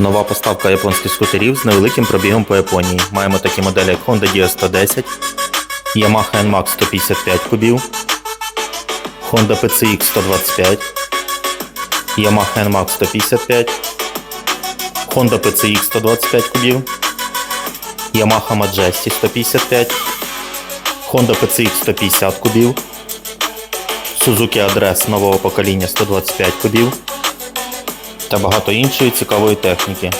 Нова поставка японських скутерів з невеликим пробігом по Японії. Маємо такі моделі, як Honda Dia 110, Yamaha NMAX 155 кубів, Honda PCX 125, Yamaha NMAX 155, Honda PCX 125 кубів, Yamaha Majesty 155, Honda PCX 150 кубів, Suzuki Address нового покоління 125 кубів та багато іншої цікавої техніки.